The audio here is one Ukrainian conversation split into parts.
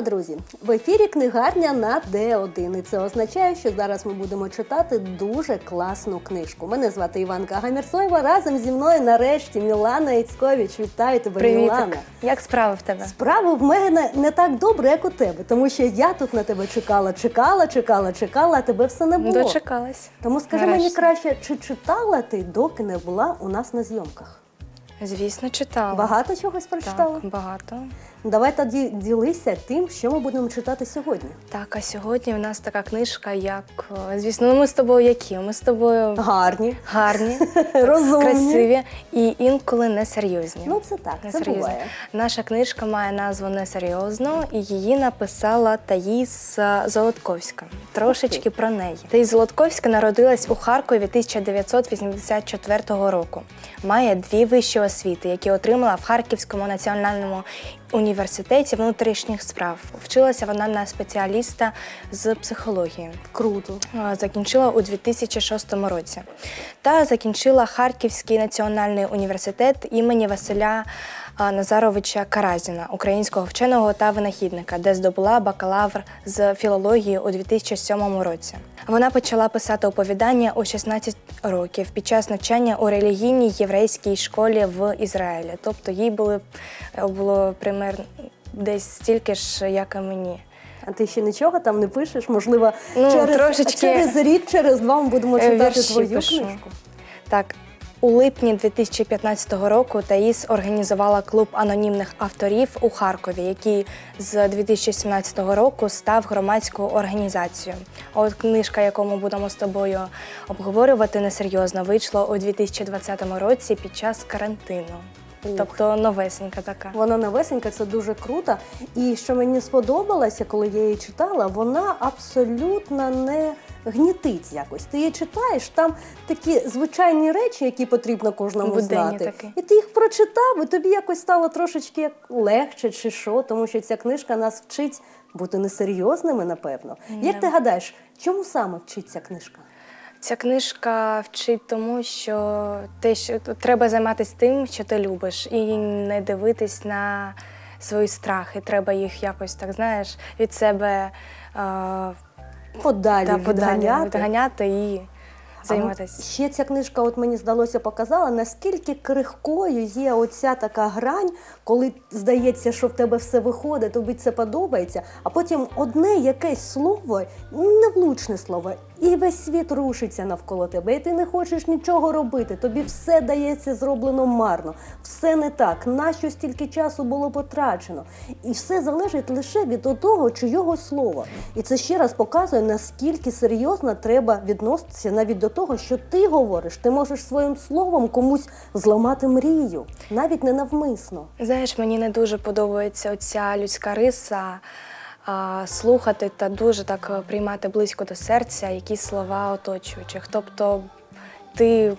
Вітаємо, друзі! В ефірі книгарня на Д1. І це означає, що зараз ми будемо читати дуже класну книжку. Мене звати Іванка Гамірсоєва. Разом зі мною нарешті Мілана Іцькович. Вітаю тебе, Мілана. Як справи в тебе? Справа в мене не так добре, як у тебе, тому що я тут на тебе чекала, чекала, чекала, чекала, а тебе все не було. Дочекалась. Тому скажи Нарешті. мені краще, чи читала ти, доки не була у нас на зйомках? Звісно, читала. Багато чогось прочитала? Так, багато. Давай тоді ділися тим, що ми будемо читати сьогодні. Так, а сьогодні в нас така книжка, як е, звісно, ну ми з тобою які? Ми з тобою Гарні, гарні, розумні. красиві і інколи несерйозні. Ну це так, це Несерйозні. буває. Наша книжка має назву Несерйозно, і її написала Таїс е, Золотковська. Трошечки про неї. Таїс Золотковська народилась у Харкові 1984 року. Має дві вищі освіти, які отримала в Харківському національному університеті внутрішніх справ. Вчилася вона на спеціаліста з психології. Круто. Е, Закінчила у 2006 році та закінчила Харківський національний університет імені Василя Назаровича Каразіна, українського вченого та винахідника, де здобула бакалавр з філології у 2007 році. Вона почала писати оповідання у 16 років під час навчання у релігійній єврейській школі в Ізраїлі. Тобто їй були, е, було примерно десь стільки ж, як і мені. А ти ще нічого там не пишеш? Можливо, Ну, через, трошечки, через рік, через два ми будемо е, читати вірші твою пишу. книжку. Так, у липні 2015 року Таїс організувала клуб анонімних авторів у Харкові, який з 2017 року став громадською організацією. А От книжка, яку ми будемо з тобою обговорювати несерйозно, вийшла у 2020 році під час карантину. Тобто новесенька така. Вона новесенька, це дуже круто. І що мені сподобалося, коли я її читала, вона абсолютно не гнітить якось. Ти її читаєш, там такі звичайні речі, які потрібно кожному Буденні знати. такі. І ти їх прочитав, і тобі якось стало трошечки легше чи що, тому що ця книжка нас вчить бути несерйозними, напевно. Як ти гадаєш, чому саме вчить ця книжка? Ця книжка вчить тому, що те, що треба займатися тим, що ти любиш, і не дивитись на свої страхи. Треба їх якось так, знаєш, від себе е, Подалі, та подалі відганяти. і займатися. Ще ця книжка, от мені здалося, показала, наскільки крихкою є оця така грань, коли здається, що в тебе все виходить, тобі це подобається, а потім одне якесь слово, невлучне слово, і весь світ рушиться навколо тебе, і ти не хочеш нічого робити. Тобі все дається зроблено марно, все не так. Нащо стільки часу було потрачено? І все залежить лише від того, чийого слова. І це ще раз показує, наскільки серйозно треба відноситися навіть до того, що ти говориш. Ти можеш своїм словом комусь зламати мрію, навіть не навмисно. Знаєш, мені не дуже подобається оця людська риса. Слухати та дуже так е, приймати близько до серця якісь слова оточуючих. Тобто ти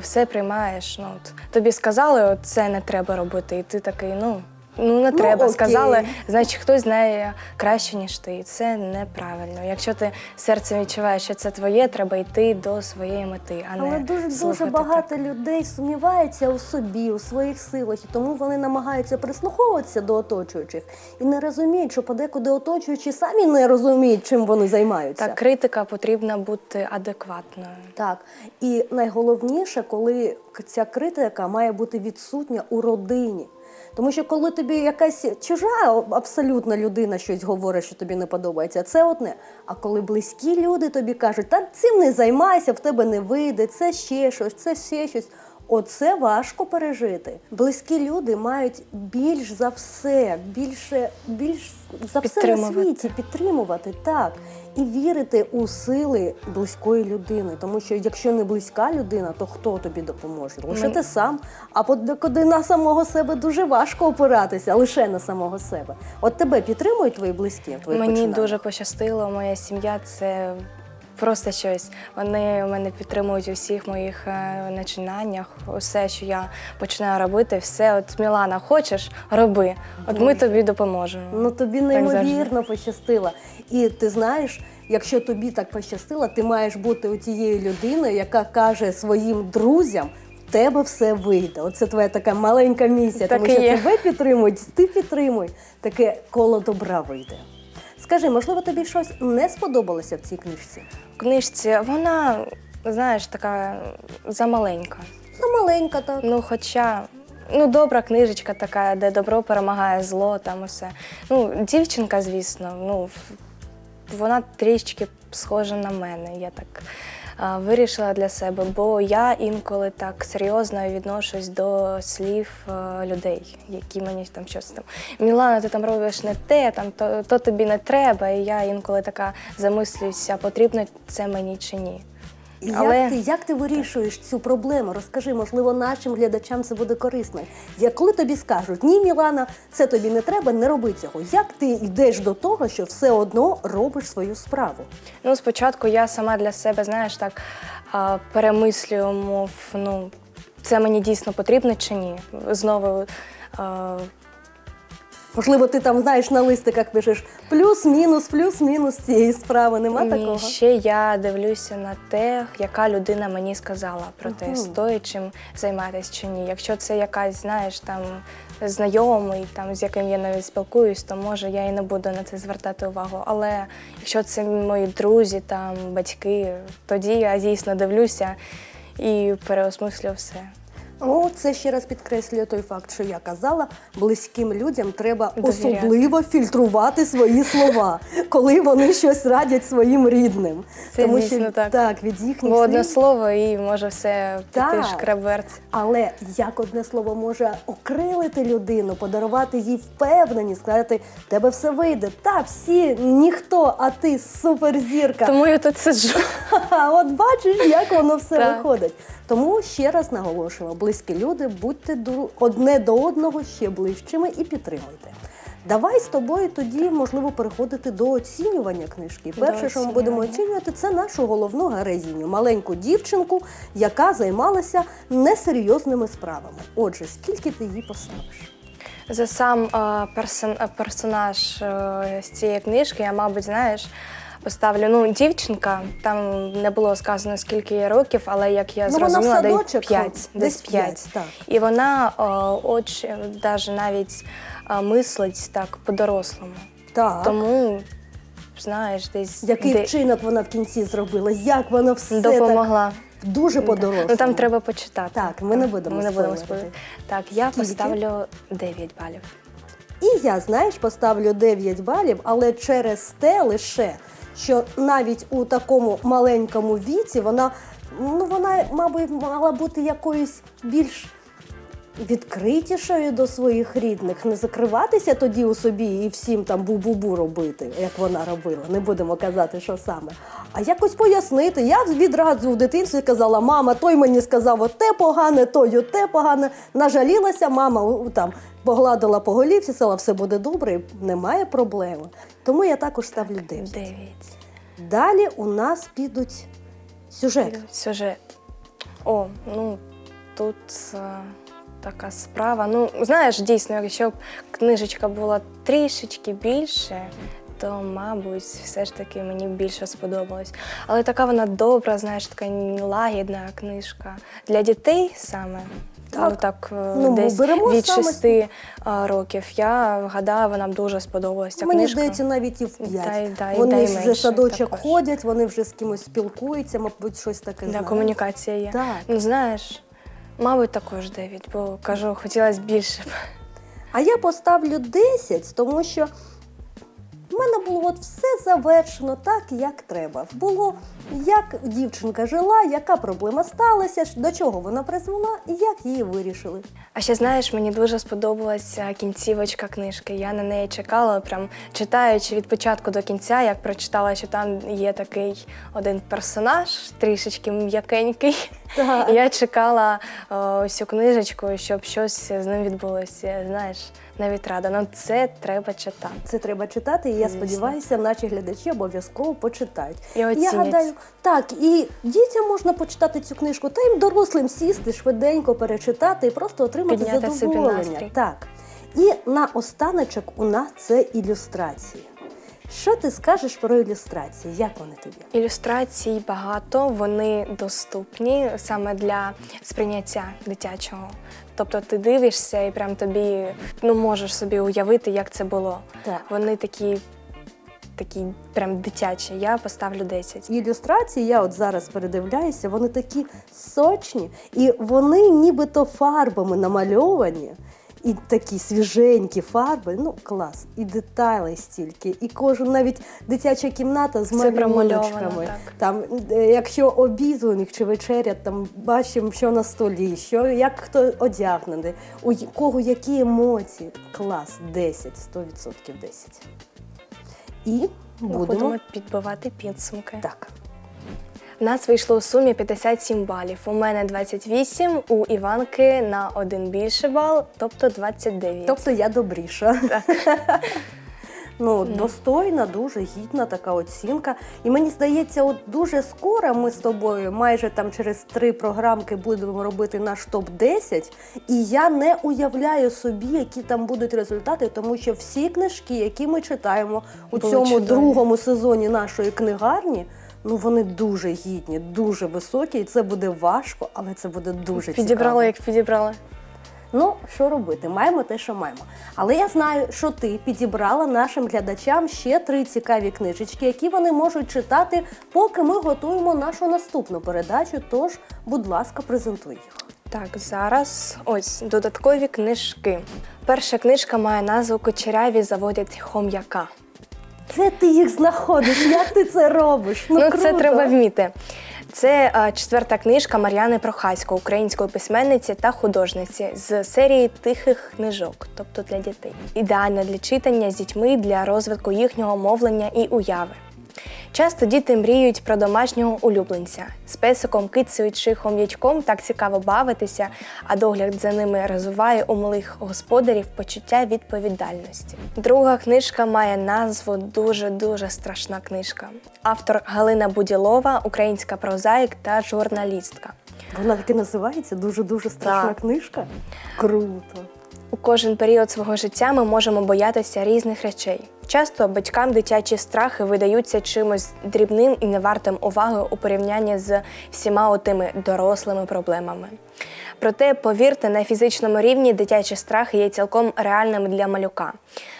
все приймаєш. Ну, от, тобі сказали, от це не треба робити, і ти такий, ну. Ну, не Ну, треба. окей. Сказали, значить, хтось знає краще, ніж ти. І це неправильно. Якщо ти серцем відчуваєш, що це твоє, треба йти до своєї мети, а не Але дуже дуже слухати багато так. людей сумніваються у собі, у своїх силах, і тому вони намагаються прислуховуватися до оточуючих і не розуміють, що подекуди оточуючі самі не розуміють, чим вони займаються. Так, критика потрібна бути адекватною. Так, і найголовніше, коли ця критика має бути відсутня у родині. Тому що коли тобі якась чужа абсолютно людина щось говорить, що тобі не подобається, це одне. А коли близькі люди тобі кажуть, та цим не займайся, в тебе не вийде, це ще щось, це ще щось. Оце важко пережити. Близькі люди мають більш за все, більше, більш за все на світі підтримувати, так. І вірити у сили близької людини. Тому що якщо не близька людина, то хто тобі допоможе? Лише Мен- ти сам. А подекуди на самого себе дуже важко опиратися, лише на самого себе. От тебе підтримують твої близькі? в твоїх Мені починаннях? дуже пощастило, моя сім'я це просто щось. Вони мене підтримують у всіх моїх е, начинаннях. Усе, що я починаю робити, все. От Мілана, хочеш, роби. От ми тобі допоможемо. Ну тобі неймовірно пощастило. І ти знаєш, якщо тобі так пощастило, ти маєш бути у тією людиною, яка каже своїм друзям. в тебе все вийде. Оце твоя така маленька місія, Так тому що є. тебе підтримують, ти підтримуй. Таке коло добра вийде. Скажи, можливо, тобі щось не сподобалося в цій книжці? Книжці вона, знаєш, така замаленька. Замаленька, так. Ну, хоча, ну, добра книжечка така, де добро перемагає зло, там усе. Ну, дівчинка, звісно, ну, вона трішечки схожа на мене. Я так вирішила для себе, бо я інколи так серйозно відношусь до слів е, людей, які мені там щось там. Мілана, ти там робиш не те, там то, то тобі не треба. І я інколи така замислююся, потрібно це мені чи ні. І Але- як, ти, як ти вирішуєш цю проблему? Розкажи, можливо, нашим глядачам це буде корисно. Як коли тобі скажуть, ні, Мілана, це тобі не треба, не роби цього. Як ти йдеш до того, що все одно робиш свою справу? Ну, спочатку я сама для себе, знаєш, так перемислюю, мов, ну, це мені дійсно потрібно чи ні. Знову Можливо, ти там знаєш на листиках пишеш плюс-мінус, плюс-мінус цієї справи. Нема ні, такого? ще я дивлюся на те, яка людина мені сказала про те, Мгм. стоїть чим займатися чи ні. Якщо це якась, знаєш, там знайомий, там з яким я навіть спілкуюсь, то може я і не буду на це звертати увагу. Але якщо це мої друзі, там батьки, тоді я дійсно дивлюся і переосмислюю все. О, це ще раз підкреслює той факт, що я казала, близьким людям треба Довіряти. особливо фільтрувати свої слова, коли вони щось радять своїм рідним. Це Тому дійсно що так. так від їхніх Бо одне слово і може все піти шкреберць. Але як одне слово може окрилити людину, подарувати їй впевненість, сказати, тебе все вийде. Та всі ніхто, а ти суперзірка. Тому я тут сиджу. От бачиш, як воно все Так. виходить. Тому ще раз наголошуємо: близькі люди, будьте одне до одного ще ближчими і підтримуйте. Давай з тобою тоді можливо переходити до оцінювання книжки. Перше, що ми будемо оцінювати, це нашу головну героїню, маленьку дівчинку, яка займалася несерйозними справами. Отже, скільки ти їй поставиш? За сам персонаж е, з цієї книжки, я, мабуть, знаєш, поставлю ну, дівчинка. Там не було сказано, скільки їй років, але як я Ну, вона в зрозуміла, десь садочок, 5. десь Десь п'ять, 5. так. І вона е, очі, навіть навіть мислить так по-дорослому. Так. Тому, знаєш, десь Який де- вчинок вона в кінці зробила? Як вона все так допомогла. дуже по-дорослому? Ну там треба почитати. Так, ми не будемо Ми не будемо спойлерити. спойлерити. Так, я Скільки? поставлю 9 балів. І я, знаєш, поставлю 9 балів, але через те лише, що навіть у такому маленькому віці вона, ну, вона, мабуть, мала бути якоюсь більш відкритішою до своїх рідних, не закриватися тоді у собі і всім там бу-бу-бу робити, як вона робила. Не будемо казати, що саме. А якось пояснити. Я відразу в дитинстві казала, мама, той мені сказав оте погане, той оте погане. Нажалілася, мама там погладила по голівці, сказала, все буде добре, немає проблеми. Тому я також ставлю 9. 9. Далі у нас підуть сюжет. Сюжет. О, ну тут е, така справа. Ну, знаєш, дійсно, якщо б книжечка була трішечки більше, то, мабуть, все ж таки мені більше сподобалось. Але така вона добра, знаєш, така лагідна книжка. Для дітей саме. Так. Ну, так е, Ну, десь від саме 6 е, років. Я гадаю, вона б дуже сподобалась. Ця Мені книжка. здається, навіть і в п'ять. Вони ж вже садочок також. ходять, вони вже з кимось спілкуються, мабуть, щось таке Да, знають. комунікація є. Так. Ну, знаєш, мабуть, також 9, бо кажу, хотілося більше. А я поставлю 10, тому що в мене було от все завершено так, як треба. Було, як дівчинка жила, яка проблема сталася, до чого вона призвела і як її вирішили. А ще знаєш, мені дуже сподобалася кінцівочка книжки. Я на неї чекала, прям читаючи від початку до кінця, як прочитала, що там є такий один персонаж, трішечки м'якенький. Так. Я чекала ось цю книжечку, щоб щось з ним відбулося. Знаєш, навіть рада. Ну це треба читати. Це треба читати, і я Звісно. сподіваюся, наші глядачі обов'язково почитають. І я гадаю, так, і дітям можна почитати цю книжку, та їм дорослим сісти, швиденько перечитати і просто отримати Підняти задоволення. настрій. Так. І на останочок у нас це ілюстрації. Що ти скажеш про ілюстрації? Як вони тобі? Ілюстрацій багато, вони доступні саме для сприйняття дитячого. Тобто ти дивишся і прям тобі ну можеш собі уявити, як це було. Так. Вони такі, такі прям дитячі. Я поставлю 10. Ілюстрації, я от зараз передивляюся, вони такі сочні, і вони нібито фарбами намальовані. І такі свіженькі фарби, ну клас, і деталей стільки, і кожен навіть дитяча кімната з малюночками. Там, е, якщо обід у них чи вечеря, там бачимо, що на столі, що як хто одягнений, у кого які емоції. Клас, 10, 100% 10. І Будемо, будемо підбивати підсумки. так. У нас вийшло у сумі 57 балів. У мене 28, у Іванки на один більше бал, тобто 29. Тобто я добріша. Ну, достойна, дуже гідна така оцінка. І мені здається, от дуже скоро ми з тобою, майже там через три програмки, будемо робити наш топ-10. І я не уявляю собі, які там будуть результати, тому що всі книжки, які ми читаємо у Були цьому чудові. другому сезоні нашої книгарні. Ну, вони дуже гідні, дуже високі, і це буде важко, але це буде дуже цікаво. Підібрала, як підібрала. Ну, що робити? Маємо те, що маємо. Але я знаю, що ти підібрала нашим глядачам ще три цікаві книжечки, які вони можуть читати, поки ми готуємо нашу наступну передачу. Тож, будь ласка, презентуй їх. Так, зараз ось додаткові книжки. Перша книжка має назву Кучеряві заводять хом'яка. Де ти їх знаходиш? Як ти це робиш? Ну, Ну, круто. це треба вміти. Це а, четверта книжка Мар'яни Прохасько, української письменниці та художниці з серії тихих книжок, тобто для дітей. Ідеальна для читання з дітьми для розвитку їхнього мовлення і уяви. Часто діти мріють про домашнього улюбленця. З песиком, кицею чи хом'ячком так цікаво бавитися, а догляд за ними розвиває у малих господарів почуття відповідальності. Друга книжка має назву дуже-дуже страшна книжка. Автор Галина Буділова, українська прозаїк та журналістка. Вона таки називається дуже дуже страшна Так. книжка. Круто. У кожен період свого життя ми можемо боятися різних речей. Часто батькам дитячі страхи видаються чимось дрібним і невартим уваги у порівнянні з всіма отими дорослими проблемами. Проте, повірте, на фізичному рівні дитячі страхи є цілком реальними для малюка.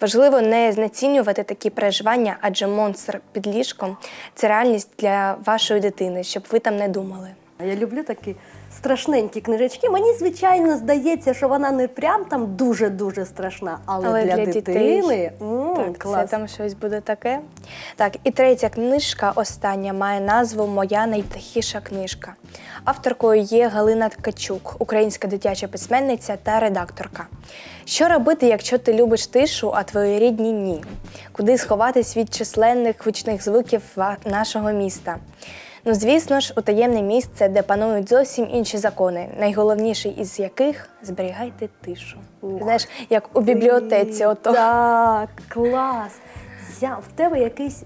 Важливо не знецінювати такі переживання, адже монстр під ліжком це реальність для вашої дитини, щоб ви там не думали. Я люблю такі страшненькі книжечки. Мені, звичайно, здається, що вона не прям там дуже-дуже страшна, але, Але для, для дитини дітей. м, Так, клас. це там щось буде таке. Так, і третя книжка, остання, має назву Моя найтихіша книжка. Авторкою є Галина Ткачук, українська дитяча письменниця та редакторка. Що робити, якщо ти любиш тишу, а твої рідні ні? Куди сховатись від численних гучних звуків ва- нашого міста? Ну, звісно ж, у таємне місце, де панують зовсім інші закони, найголовніший із яких зберігайте тишу. Ух Знаєш, як у бібліотеці, ото. Так, клас. Я, в тебе якийсь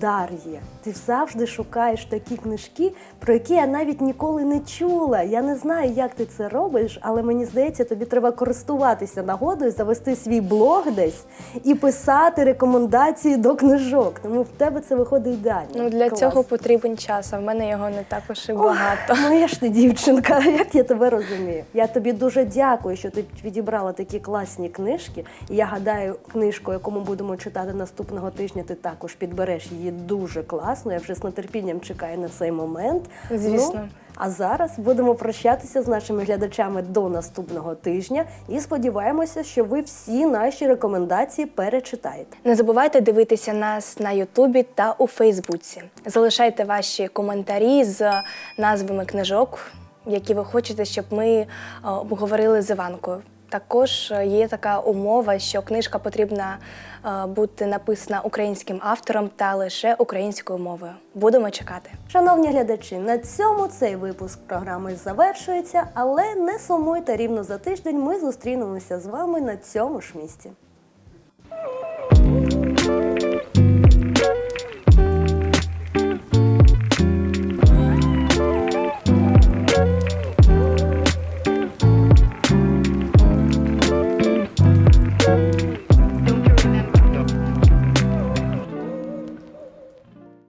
дар є. Ти завжди шукаєш такі книжки, про які я навіть ніколи не чула. Я не знаю, як ти це робиш, але мені здається, тобі треба користуватися нагодою, завести свій блог десь і писати рекомендації до книжок. Тому в тебе це виходить ідеально. Ну, для Клас. цього потрібен час, а в мене його не також і багато. Моя ж ти дівчинка, як я тебе розумію. Я тобі дуже дякую, що ти відібрала такі класні книжки. І я гадаю, книжку, яку ми будемо читати наступного тижня, ти також підбереш її дуже класно. Я вже з нетерпінням чекаю на цей момент. Звісно. Ну, а зараз будемо прощатися з нашими глядачами до наступного тижня і сподіваємося, що ви всі наші рекомендації перечитаєте. Не забувайте дивитися нас на Ютубі та у Фейсбуці. Залишайте ваші коментарі з назвами книжок, які ви хочете, щоб ми е, обговорили з Іванкою. Також е, є така умова, що книжка потрібна е, бути написана українським автором та лише українською мовою. Будемо чекати. Шановні глядачі, на цьому цей випуск програми завершується, але не сумуйте рівно за тиждень. Ми зустрінемося з вами на цьому ж місці.